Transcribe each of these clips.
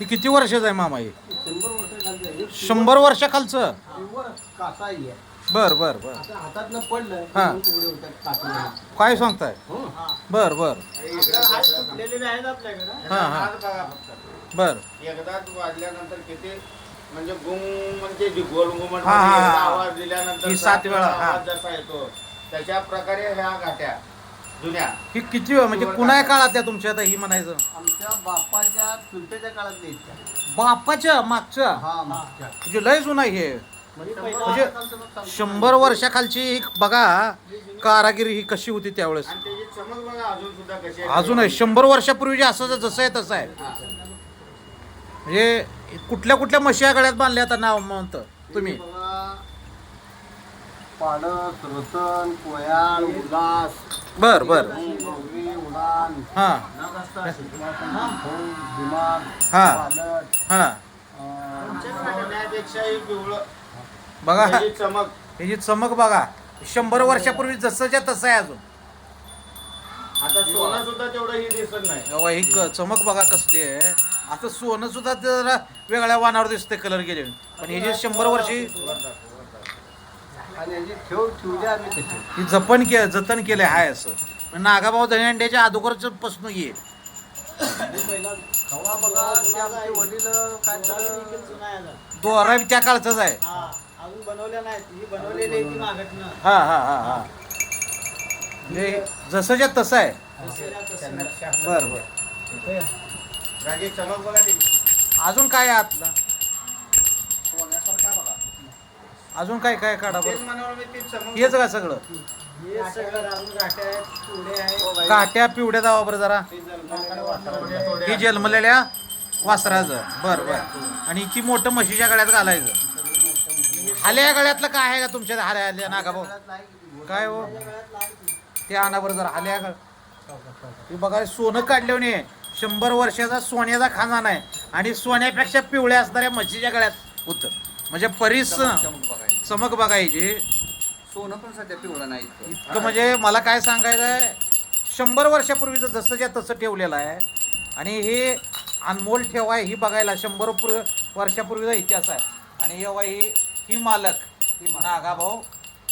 ही किती वर्षाचं आहे मामा हे? शंभर वर्षाखालचं प्युअर कासा आहे. बर बर बर. आता हातातनं पडलं की हा. दोन तुकडे होतात कासाला. काय सांगताय? हो. बर बर. तुटलेले आहेत आपल्याकडे. हा हा. हात बघा फक्त. बर. एकदाच वाजल्यानंतर किती म्हणजे गुम म्हणजे जी गोल घुमट हा, हा, हा. आवाज दिल्यानंतर ही सात वेळा, हा. आवाज जसा येतो. त्याच्या प्रकारे ह्या गाठ्या जुन्या. ही किती वेळ? म्हणजे कुणा काळात त्या तुमच्या आता? ही म्हणायचं. आमच्या बापाच्या चुलत्याच्या काळात बापाच्या मागच्या? हा मागच्या. म्हणजे लय जुना हे. म्हणजे म्हणजे शंभर वर्षाखालची ही बघा कारागिरी ही कशी होती त्यावेळेस. आणि त्याची चमक बघा अजून सुद्धा कशी आहे. अजून आहे. शंभर वर्षापूर्वी जे असं जसं आहे तसं आहे. म्हणजे कुठल्या कुठल्या म्हशी या गळ्यात बांधल्या आता नाव म्हणतं तुम्ही? पाडस रतन कोयाळ उल्हास बर बर. उडान हा. दिमाग हा. पालट हा. पिवळं बघा. त्याची चमक. ह्याची चमक बघा. शंभर वर्षापूर्वी जसंच्या तसं आहे अजून. आता सोनं सुद्धा तेवढं ही दिसत नाही. ही क- चमक बघा कसली आहे. आता सोनं सुद्धा ते जरा वेगळ्या वानावर दिसते कलर गेले. पण हे जे शंभर वर्षी आणि याची ठेव ठेवली आम्ही तशी ही जपन के जतन केले हाय असं. पण नागाभाऊ दहीहंड्याच्या अगोदरच पासून ये. खवा बघा ते आमचे वडील काय तर दोरा त्या काळचाच आहे. अजून बनवल्या नाहीत. ही बनवलेली आहे ती मागटनं. हा हा हा हा. म्हणजे जसंच्या तसं आहे. बर बर. बघा अजून काय आहे आतलं सोन्यासारखा बघा अजून काय काय काढा बरं? हेच का सगळं? हे सगळं अजून गाठ्या आहेत पुढे आहेत. काट्या पिवड्या दावा बरं जरा. ही जन्मलेल्या वासराचं. बर बर. आणि ती मोठं म्हशीच्या गळ्यात घालायचं. हाल्या गळ्यातलं काय आहे का तुमच्या हाल्या हाल्या नागाभाऊ काय हो? ते आणा बरं जरा हाल्या गळ हे बघा सोनं काढल्याने शंभर वर्षाचा सोन्याचा खाजाना आहे. आणि सोन्यापेक्षा पिवळ्या असणाऱ्या म्हशीच्या गळ्यात होतं. म्हणजे परीस चमक बघायची. सोनं पण सध्या पिवळं नाही इतकं. इतकं म्हणजे मला काय सांगायचं आहे शंभर वर्षापूर्वीचं जसंच्या तसं ठेवलेलं आहे. आणि हे अनमोल ठेव आहे ही बघायला शंभर पूर्वी वर्षापूर्वीचा इतिहास आहे. आणि ही ही मालक नागाभाऊ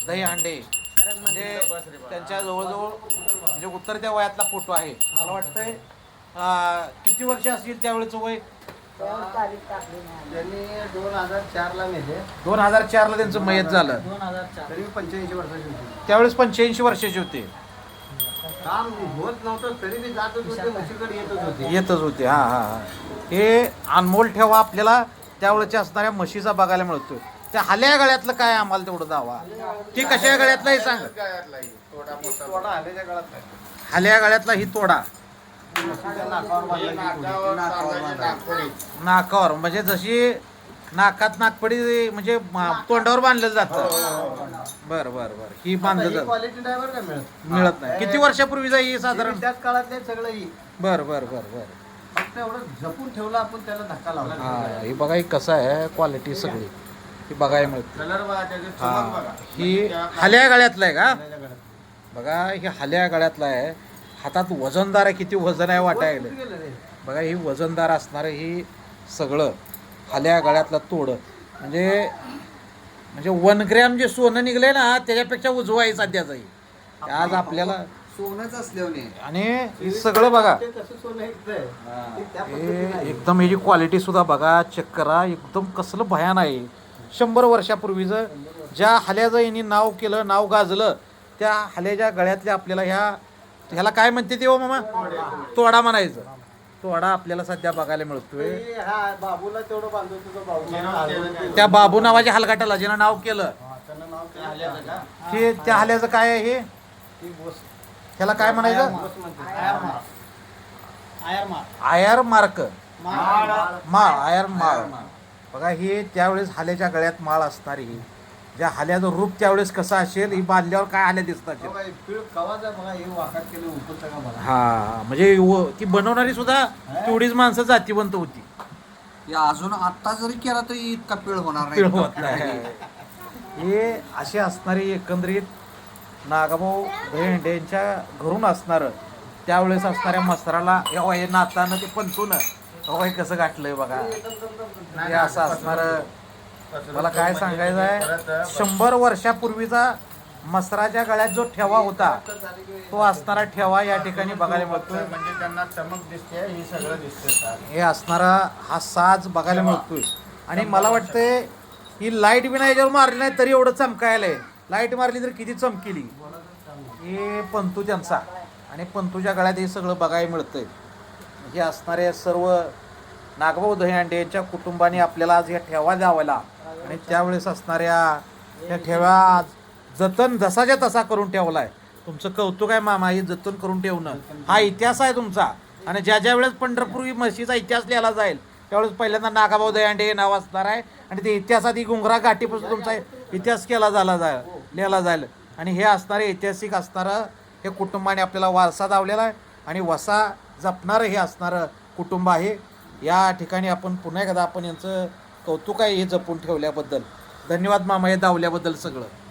दहीहंडे. म्हणजे त्यांच्या जवळजवळ म्हणजे उत्तर त्या वयातला फोटो आहे. मला वाटतंय अं, किती वर्ष असतील त्यावेळेचं वय? त्यांनी दोन हजार चार ला नेले. दोन हजार चारला त्यांचं मयत झालं. दोन हजार चार. तरी पंच्याऐंशी वर्षाची होती. त्यावेळेस पंच्याऐंशी वर्षाचे होते. काम होत नव्हतं तरी बी जातच होते म्हशीकडे येतच होते. येतच होते हा हा हा. हे अनमोल ठेवा आपल्याला त्यावेळेच्या असणाऱ्या म्हशीचा बघायला मिळतोय. त्या हाल्या गळ्यातलं काय आम्हाला तेवढं दावा. ती कशा गळ्यातलं हे सांग. गळ्यातलाही थोडा मोठा. थोडा आल्याच्या काळात नाही. हाल्या गळ्यातला ही तोडा. नाकावर म्हणजे जशी नाकात नागपडी म्हणजे म- तोंडावर बांधलं जातं. बर बर बर. ही बांधलं जात. क्वालिटी ड्रायव्हर काय मिळत? मिळत नाही. किती वर्षापूर्वीचा ही साधारण? त्याच काळातले सगळं ही. बर बर बर बर. फक्त एवढं जपून ठेवलं आपण त्याला धक्का लावला. हा ही बघा ही कसं आहे क्वालिटी सगळी. ही बघायला मिळते. कलर बघा त्याची चमक हा बघा. ही हाल्या गळ्यातलं आहे का. बघा ही हाल्या गळ्यातला आहे. हातात वजनदार आहे किती वजन आहे वाटायला? बघा ही वजनदार असणारं ही सगळं हाल्या गळ्यातलं तोड. म्हणजे म्हणजे वन ग्रॅम जे सोनं निघलंय ना त्याच्यापेक्षा उजवा आहे सध्याचा ही आज आपल्याला सोनंच असल्याने आणि हे सगळं बघा. हे. आहे. एकदम ह्याची क्वालिटी सुद्धा बघा चेक करा. एकदम कसलं भयान आहे. शंभर वर्षापूर्वीचं ज्या हाल्याचं यांनी नाव केलं नाव गाजलं त्या हाल्याच्या गळ्यातल्या आपल्याला ह्या ह्याला काय म्हणते ते हो मामा? तोडा म्हणायचं. तोडा आपल्याला सध्या बघायला मिळतोय. बाबूला तेवढं बांधतो तुझं बाबू त्या बाबू नावाच्या हलगाटाला जिनं नाव केलं. की हे त्या हाल्याचं काय आहे हे? ह्याला काय म्हणायचं? आयर मार्क. माळ. आयर माळ. बघा हे त्यावेळेस हाल्याच्या गळ्यात माळ असणारी ही. ज्या हाल्याचं रूप त्यावेळेस कसं असेल ही बांधल्यावर काय हाल्या दिसतात बघा, हे हे हा म्हणजे व- ती बनवणारी सुद्धा तेवढीच माणसं जातीवंत होती. या अजून आत्ता जरी केला तरी इतका पिळ होणार नाही. होत नाही. हे अशी असणारी एकंदरीत नागाभाऊ भेंड यांच्या घरून असणारं त्यावेळेस असणाऱ्या मस्तराला या वय नातानं ते पंतून वय कसं गाठलंय बघा. हे असं असणारं मला काय सांगायचं आहे? शंभर वर्षापूर्वीचा मसराच्या गळ्यात जो ठेवा होता तो असणारा ठेवा या ठिकाणी बघायला मिळतोय. म्हणजे त्यांना चमक दिसते हे सगळं दिसते हे असणारा हा साज बघायला मिळतोय. आणि मला वाटतंय ही लाइट बिना याच्यावर मारली नाही तरी एवढं चमकायला आहे. लाइट मारली तर किती चमकेली? हे पंतू त्यांचा. आणि पंतूच्या गळ्यात हे सगळं बघायला मिळतंय. हे असणारे सर्व नागभाऊ दहीहंडे यांच्या कुटुंबाने आपल्याला आज या ठेवा द्यावाला आणि त्यावेळेस असणाऱ्या त्या ठेवा आज जतन जसाच्या तसा करून ठेवलाय. तुमचं कौतुक आहे मामा हे जतन करून ठेवणं. हा इतिहास आहे तुमचा. आणि ज्या ज्या वेळेस पंढरपूर म्हशीचा इतिहास लिहिला जाईल त्यावेळेस पहिल्यांदा नागाभाऊ दयांडे हे नाव असणार आहे. आणि ते इतिहासात ही गुंगरा गाठीपासून तुमचा इतिहास केला झाला जाय लिहिला जाईल. आणि हे असणारे ऐतिहासिक असणारं हे कुटुंबाने आपल्याला वारसा दावलेला आहे. आणि वसा जपणारं हे असणारं कुटुंब आहे. या ठिकाणी आपण पुन्हा एकदा आपण यांचं कौतुक आहे हे जपून ठेवल्याबद्दल. धन्यवाद मामा हे दावल्याबद्दल सगळं.